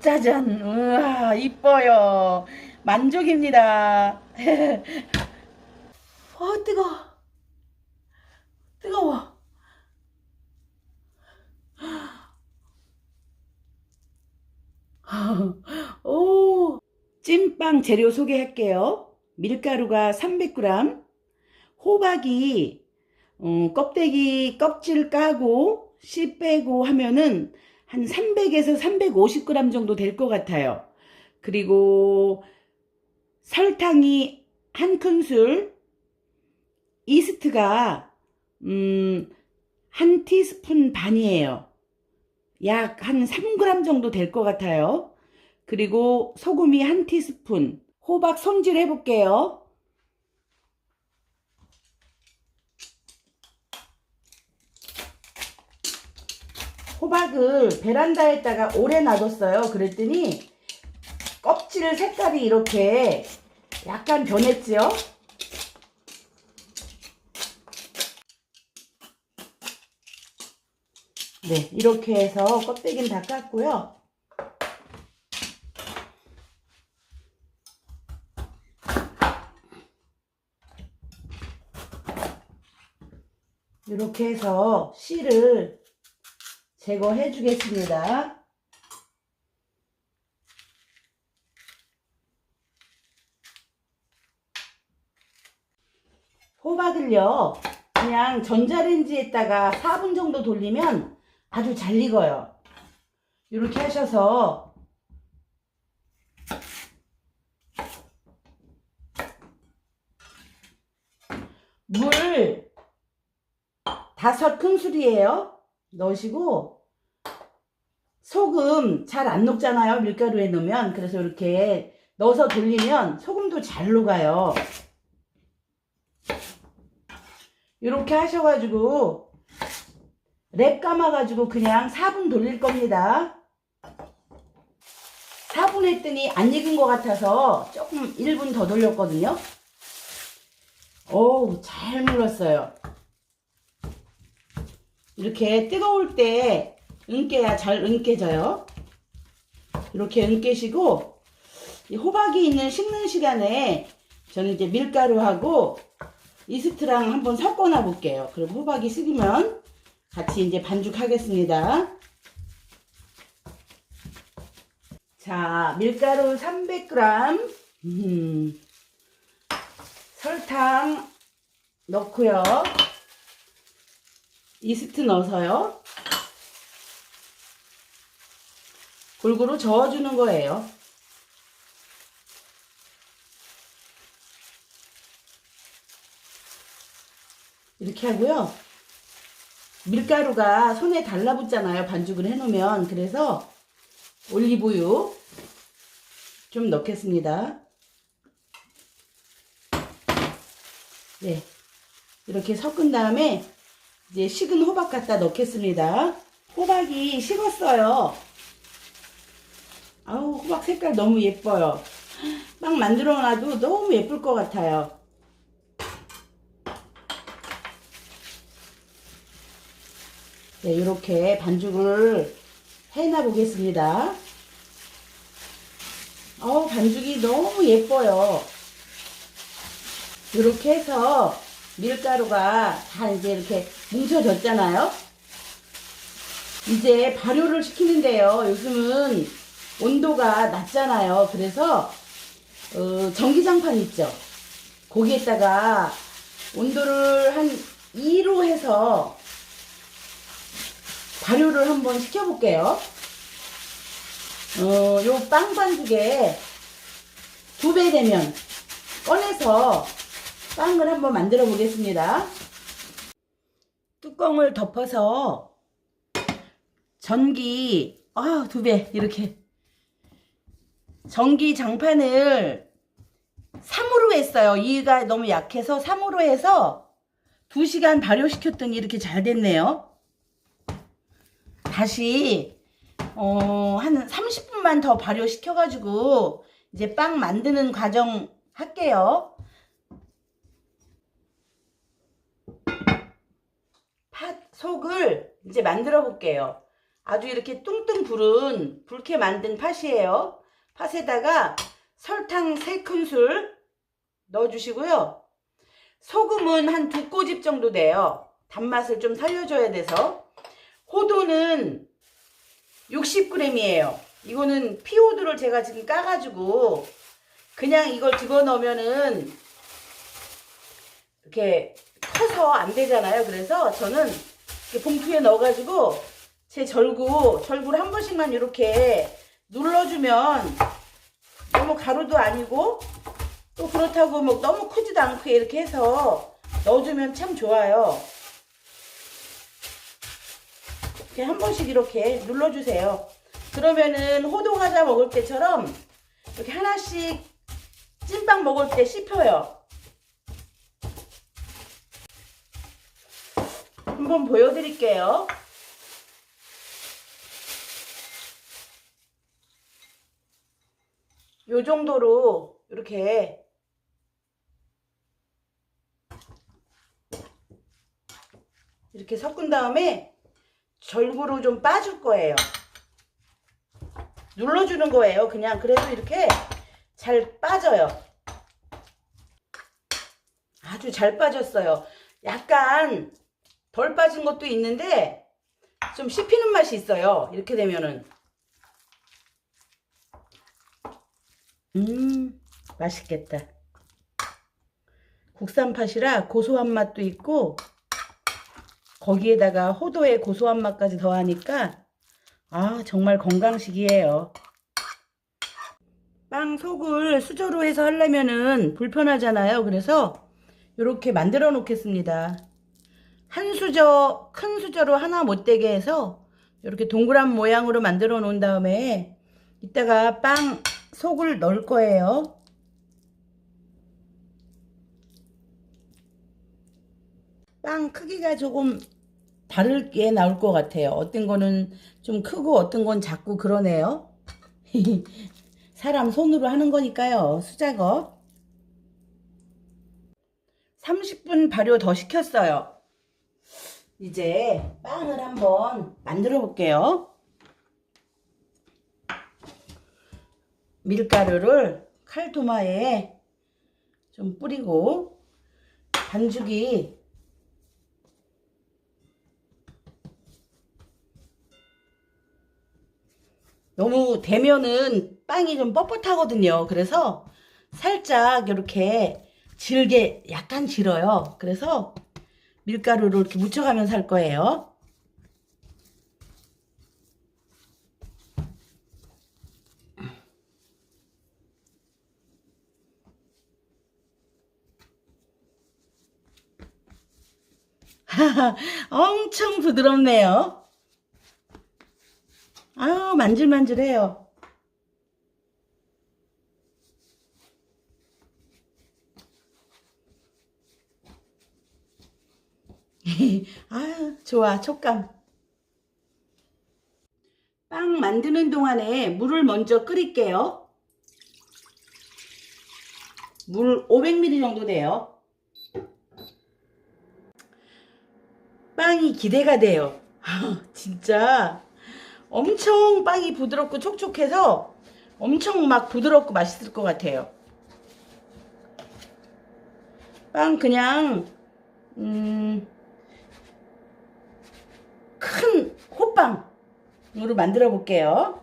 짜잔, 우와, 이뻐요. 만족입니다. 어, 뜨거. 뜨거워. 오, 찐빵 재료 소개할게요. 밀가루가 300g, 호박이 어, 껍데기 껍질 까고 씨 빼고 하면은 한 300에서 350g 정도 될 것 같아요. 그리고 설탕이 한 큰술, 이스트가 음, 한 티스푼 반이에요. 약 한 3g 정도 될 것 같아요. 그리고 소금이 한 티스푼, 호박 손질 해볼게요. 호박을 베란다에다가 오래 놔뒀어요. 그랬더니 껍질 색깔이 이렇게 약간 변했지요? 네, 이렇게 해서 껍데기는 다 깠고요. 이렇게 해서 씨를 제거해 주겠습니다. 호박을요, 그냥 전자레인지에다가 4분 정도 돌리면 아주 잘 익어요. 이렇게 하셔서 물 다섯 큰술이에요. 넣으시고 소금 잘 안 녹잖아요. 밀가루에 넣으면 그래서 이렇게 넣어서 돌리면 소금도 잘 녹아요. 이렇게 하셔가지고 랩 감아가지고 그냥 4분 돌릴 겁니다. 4분 했더니 안 익은 것 같아서 조금 1분 더 돌렸거든요. 오, 잘 물렀어요. 이렇게 뜨거울 때 은깨야 잘 은깨져요. 이렇게 은깨시고 이 호박이 있는 식는 시간에 저는 이제 밀가루하고 이스트랑 한번 섞어 놔 볼게요. 그리고 호박이 식으면 같이 이제 반죽하겠습니다. 자, 밀가루 300g, 음, 설탕 넣고요. 이스트 넣어서요. 골고루 저어주는 거예요. 이렇게 하고요. 밀가루가 손에 달라붙잖아요. 반죽을 해놓으면. 그래서 올리브유 좀 넣겠습니다. 네. 이렇게 섞은 다음에 이제 식은 호박 갖다 넣겠습니다. 호박이 식었어요. 아우, 호박 색깔 너무 예뻐요. 빵 만들어 놔도 너무 예쁠 것 같아요. 네, 이렇게 반죽을 해놔 보겠습니다. 어, 반죽이 너무 예뻐요. 이렇게 해서 밀가루가 다 이제 이렇게 뭉쳐졌잖아요. 이제 발효를 시키는데요. 요즘은 온도가 낮잖아요. 그래서 어, 전기장판 있죠. 거기에다가 온도를 한 2로 해서 발효를 한번 시켜볼게요. 어, 요 빵 반죽에 두 배 되면 꺼내서 빵을 한번 만들어 보겠습니다. 뚜껑을 덮어서 전기, 아, 두 배, 이렇게. 전기 장판을 3으로 했어요. 이가 너무 약해서 3으로 해서 2시간 발효시켰더니 이렇게 잘 됐네요. 다시 어, 한 30분만 더 발효시켜가지고 이제 빵 만드는 과정 할게요. 팥 속을 이제 만들어 볼게요. 아주 이렇게 뚱뚱 부른 붉게 만든 팥이에요. 팥에다가 설탕 3큰술 넣어주시고요. 소금은 한 두 꼬집 정도 돼요. 단맛을 좀 살려줘야 돼서. 호두는 60g이에요. 이거는 피호두를 제가 지금 까가지고 그냥 이걸 집어넣으면은 이렇게 커서 안 되잖아요. 그래서 저는 봉투에 넣어가지고 제 절구, 절구를 한 번씩만 이렇게 눌러주면 너무 가루도 아니고 또 그렇다고 뭐 너무 크지도 않고 이렇게 해서 넣어주면 참 좋아요. 이렇게 한 번씩 이렇게 눌러주세요. 그러면은 호두 과자 먹을 때처럼 이렇게 하나씩 찐빵 먹을 때 씹혀요. 한번 보여드릴게요. 요 정도로 이렇게 이렇게 섞은 다음에 절구로 좀 빠줄 거예요. 눌러주는 거예요. 그냥 그래도 이렇게 잘 빠져요. 아주 잘 빠졌어요. 약간 덜 빠진 것도 있는데 좀 씹히는 맛이 있어요. 이렇게 되면은 음 맛있겠다. 국산 팥이라 고소한 맛도 있고 거기에다가 호도의 고소한 맛까지 더하니까 아 정말 건강식이에요. 빵 속을 수저로 해서 하려면은 불편하잖아요. 그래서 이렇게 만들어 놓겠습니다. 한 수저, 큰 수저로 하나 못 되게 해서 이렇게 동그란 모양으로 만들어 놓은 다음에 이따가 빵 속을 넣을 거예요. 빵 크기가 조금 다르게 나올 것 같아요. 어떤 거는 좀 크고 어떤 건 작고 그러네요. 사람 손으로 하는 거니까요. 수작업. 30분 발효 더 시켰어요. 이제 빵을 한번 만들어 볼게요. 밀가루를 칼도마에 좀 뿌리고 반죽이 너무 되면은 빵이 좀 뻣뻣하거든요. 그래서 살짝 이렇게 질게 약간 질어요. 그래서 밀가루를 이렇게 묻혀가면서 할 거예요. 엄청 부드럽네요. 아유, 만질만질해요. 아유, 좋아, 촉감. 빵 만드는 동안에 물을 먼저 끓일게요. 물 500ml 정도 돼요. 빵이 기대가 돼요. 진짜 엄청 빵이 부드럽고 촉촉해서 엄청 막 부드럽고 맛있을 것 같아요. 빵 그냥 음, 큰 호빵으로 만들어 볼게요.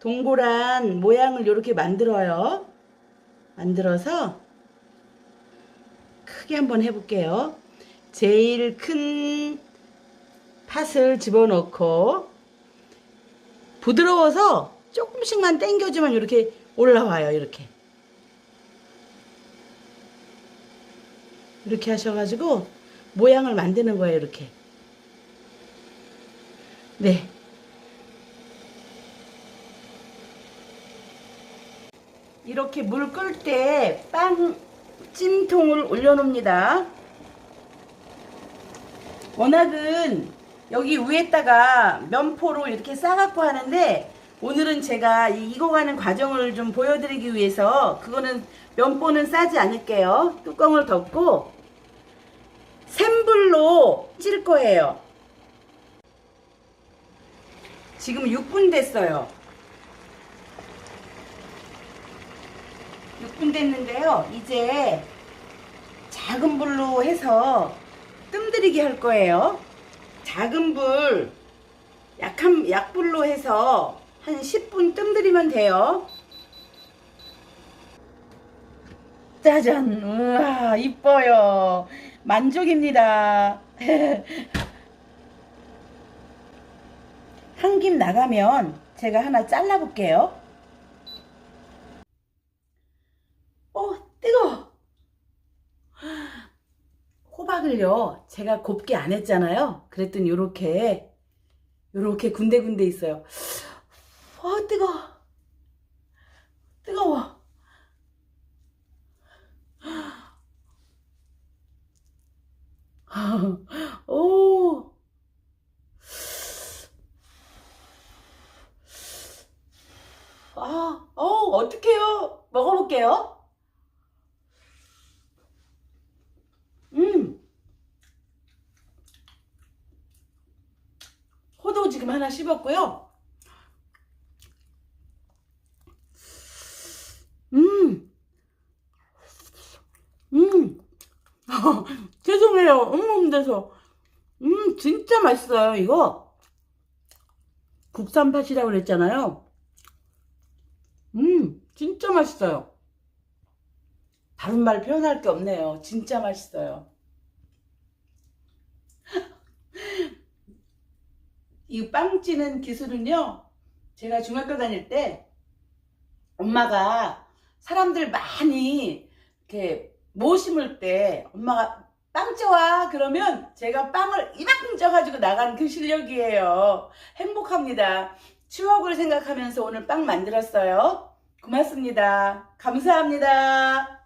동그란 모양을 이렇게 만들어요. 만들어서 크게 한번 해볼게요. 제일 큰 팥을 집어넣고 부드러워서 조금씩만 당겨주면 이렇게 올라와요. 이렇게 이렇게 하셔가지고 모양을 만드는 거예요. 이렇게 네. 이렇게 물 끓을 때 빵 찜통을 올려놓습니다. 워낙은 여기 위에다가 면포로 이렇게 싸갖고 하는데 오늘은 제가 이 익어가는 과정을 좀 보여드리기 위해서 그거는 면포는 싸지 않을게요. 뚜껑을 덮고 센 불로 찔 거예요. 지금 6분 됐어요. 6분 됐는데요. 이제 작은 불로 해서 뜸들이게 할 거예요. 작은 불, 약한, 약불로 해서 한 10분 뜸들이면 돼요. 짜잔, 우와, 이뻐요. 만족입니다. 한 김 나가면 제가 하나 잘라볼게요. 어, 뜨거! 호박을요, 제가 곱게 안 했잖아요. 그랬더니 요렇게, 요렇게 군데군데 있어요. 어, 뜨거! 뜨거워. 오. 아, 어, 어떡해요? 먹어볼게요. 음. 호도 지금 하나 씹었고요. 음. 음. 죄송해요. 음, 돼서. 음, 진짜 맛있어요, 이거. 국산 팥이라고 그랬잖아요. 음, 진짜 맛있어요. 다른 말 표현할 게 없네요. 진짜 맛있어요. 이 빵 찌는 기술은요, 제가 중학교 다닐 때 엄마가 사람들 많이 이렇게 모 심을 때 엄마가 빵 쪄와 그러면 제가 빵을 이만큼 쪄가지고 나간 그 실력이에요. 행복합니다. 추억을 생각하면서 오늘 빵 만들었어요. 고맙습니다. 감사합니다.